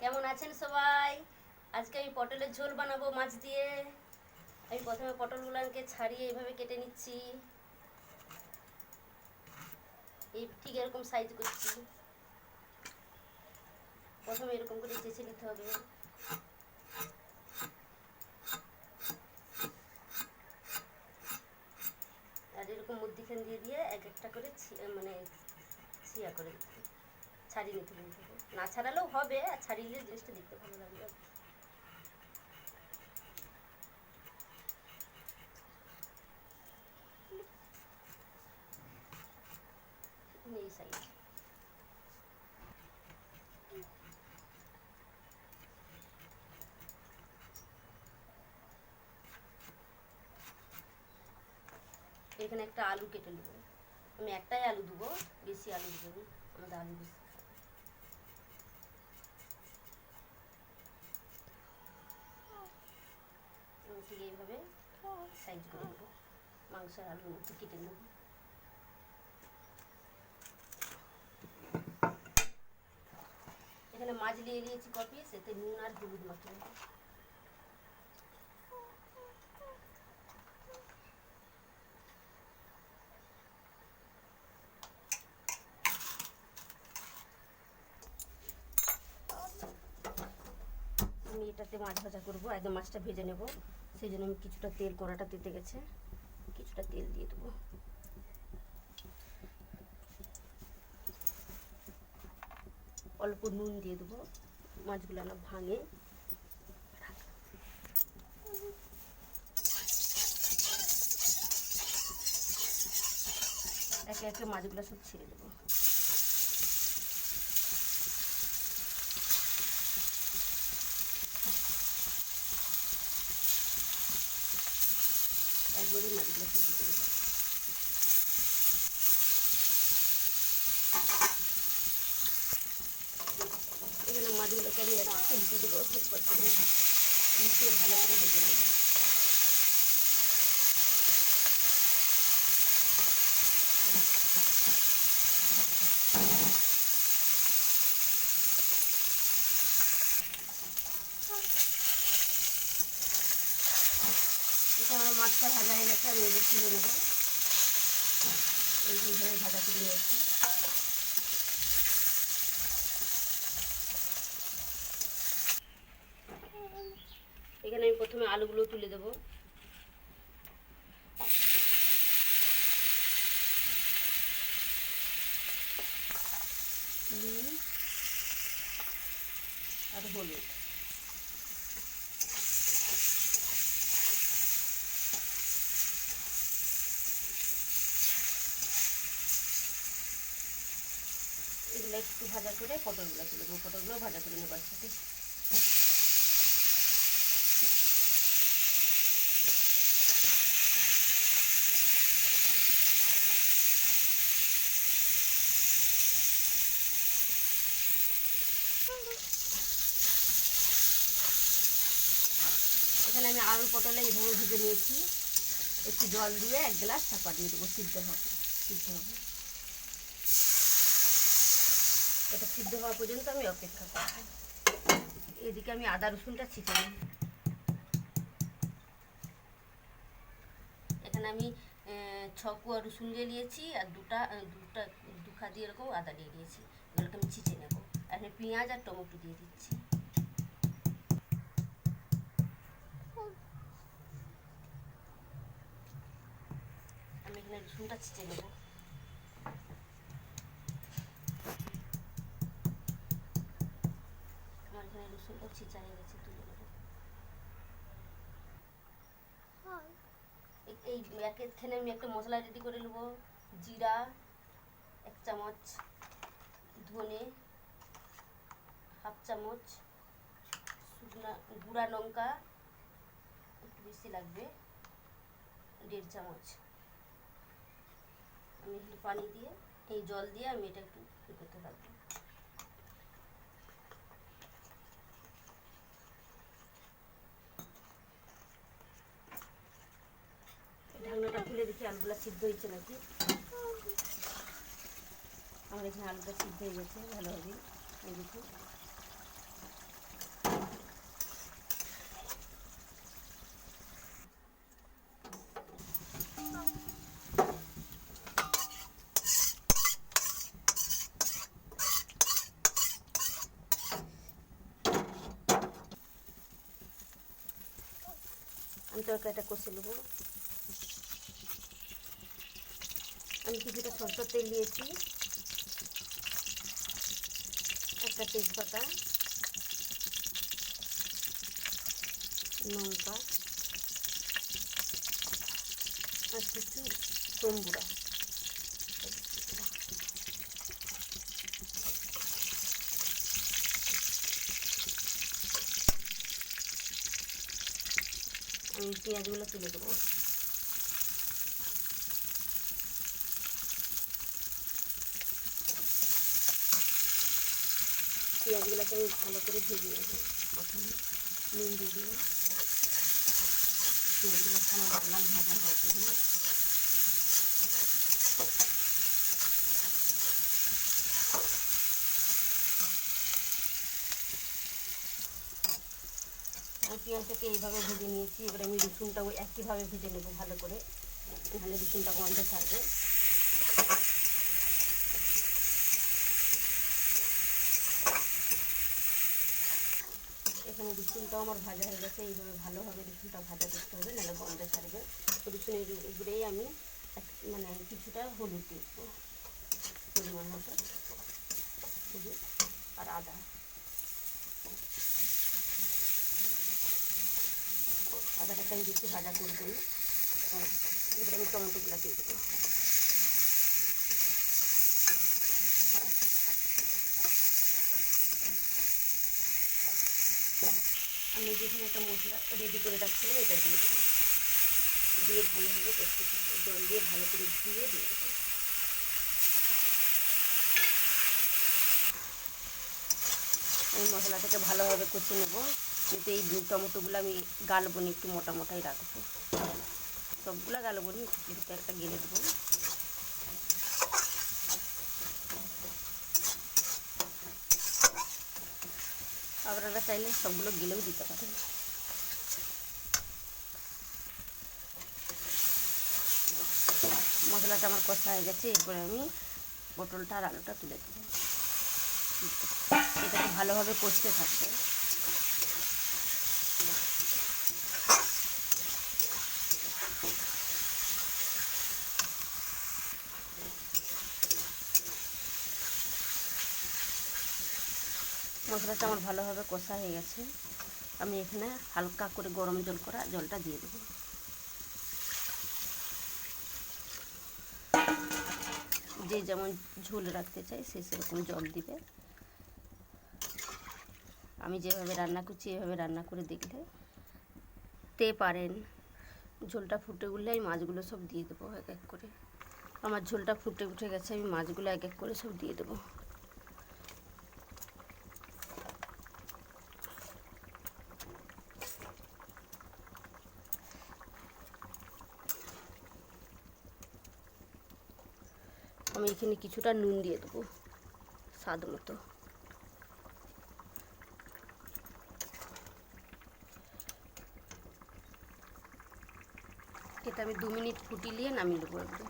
কেমন আছেন সবাই? আজকে আমি পটলের ঝোল বানাবো মাছ দিয়ে। আমি প্রথমে পটলগুলোকে ছাড়িয়ে এইভাবে কেটে নিচ্ছি। এই ঠিক এরকম সাইজ করছি। প্রথমে এরকম করে চেঁচে নিতে হবে। আর এরকম মধ্যিখান দিয়ে দিয়ে এক একটা করে মানে ছিয়া করে দিতে। ছাড়িয়ে নিতে হবে। না ছাড়ালেও হবে, আর ছাড়িয়ে জিনিসটা দেখতে ভালো লাগবে। এখানে একটা আলু কেটে নেব। আমি একটাই আলু দেবো, বেশি আলু দেবো আমাদের আলু বেশি আমি এইভাবে সাইজ করে নেব মাংসের আলুর মধ্যে কেটে নেব। এখানে মাছ নিয়ে নিয়েছি কপি সেতে নুন আর হলুদ মাখিয়ে আমি এটাতে মাছ ভাজা করব, একদম মাছটা ভেজে নেব। সেই জন্য আমি কিছুটা তেল কড়াটা দিতে গেছে। কিছুটা তেল দিয়ে দেবো। অল্প নুন দিয়ে দেবো। মাছগুলো না ভাঙে। একে একে মাছগুলো সব ছেড়ে দেবো। একবারে মাছগুলো সব দিতে এখানে মাটিগুলোকে আমি একটু উল্টে দেবো করে ভালো করে ভেজে নেব এটা আমার মাছটা ভাজা হয়ে গেছে আমি এবার তুলে নেব। এইভাবে ভাজা করে নিয়েছি। এখানে আমি প্রথমে আলুগুলো তুলে দেবো। আর হলুদ। একটু ভাজা করে পটলগুলো তুলে দেবো। পটলগুলো ভাজা করে নেবার সাথে এখানে আমি আলু পটলে এইভাবে ভেজে নিয়েছি। একটু জল দিয়ে এক গ্লাস চাপা দিয়ে দেবো, সিদ্ধ হবে সিদ্ধ হবে। এটা সিদ্ধ হওয়া পর্যন্ত আমি অপেক্ষা করব এদিকে আমি আদা রসুনটা ছিটে নিই। এখানে আমি ছ কুয়া রসুন দিয়ে নিয়েছি আর দুটা দুটা দুখা দিয়ে এরকম আদা দিয়ে দিয়েছি। এগুলোকে আমি ছিটে নেব। এখানে পেঁয়াজ আর টমেটো দিয়ে দিচ্ছি। আমি এখানে রসুনটা ছিটে নেব আমার ছিঁচা হয়ে গেছে তুলে নেব এই- এই এখানে আমি একটা মশলা রেডি করে নেব। জিরা এক চামচ ধনে হাফ চামচ শুকনা গুঁড়া লঙ্কা একটু বেশি লাগবে দেড় চামচ। আমি একটু পানি দিয়ে এই জল দিয়ে আমি এটা একটু করতে থাকব। আলুগুলা সিদ্ধ হয়েছে নাকি? আমার এখানে আলুটা সিদ্ধ হয়ে গেছে ভালোভাবে এই আমি তরকারিটা কষে নেব। আমি কিছুটা সরষের তেল দিয়েছি। একটা তেজপাতা, লঙ্কা, আর কিছু তম্বুরা আমি পেঁয়াজগুলো তুলে দেবো। পেঁয়াজগুলোকে আমি ভালো করে ভেজে নেব। প্রথমে নুন দিয়ে দেবো পেঁয়াজগুলো ভালো লাল লাল ভাজা হওয়ার জন্য পেঁয়াজটাকে এইভাবে ভেজে নিয়েছি। এবারে আমি রসুনটাও একইভাবে ভেজে নেব ভালো করে। নাহলে রসুনটা গন্ধ ছাড়বে। এখানে রসুনটাও আমার ভাজা হয়ে গেছে, এইভাবে ভালোভাবে রসুনটা ভাজা করতে হবে, নাহলে গন্ধ ছাড়বে। রসুনের উপরেই আমি মানে কিছুটা হলুদ দেবো, পরিমাণ মতো আর আদা। আদাটাকে আমি বেশি ভাজা করে দিই এবারে আমি টমেটোগুলো দিয়ে দেবো। আমি যেখানে একটা মশলা রেডি করে রাখছিলাম, এটা দিয়ে দেবো দিয়ে ভালোভাবে কষতে থাকব জল দিয়ে ভালো করে ধুয়ে দিয়ে দেবো আমি মশলাটাকে ভালোভাবে কষে নেব। কিন্তু এই টমেটোগুলো আমি গালবো না একটু মোটা মোটাই রাখব। সবগুলো গালবো নি কিন্তু একটা গেলে দেবো। আপনারা চাইলে সবগুলো গেলেও দিতে পারেন মশলাটা আমার কষা হয়ে গেছে, এরপরে আমি পটলটা আর আলুটা তুলে দেবো। এটাকে ভালোভাবে কষতে থাকবে। মশলাটা আমার ভালোভাবে কষা হয়ে গেছে। আমি এখানে হালকা করে গরম জল করা জলটা দিয়ে দেবো। যে যেমন ঝোল রাখতে চাই সে সেরকম জল দিবে। আমি যেভাবে রান্না করছি, এভাবে রান্না করে দেখলে তে পারেন। ঝোলটা ফুটে উঠলে আমি মাছগুলো সব দিয়ে দেবো এক এক করে। আমার ঝোলটা ফুটে উঠে গেছে, আমি মাছগুলো এক এক করে সব দিয়ে দেবো। এখানে কিছুটা নুন দিয়ে দেবো, স্বাদ মতো। এটা আমি দু মিনিট ফুটিয়ে নিয়ে নামিয়ে দেবো একদম।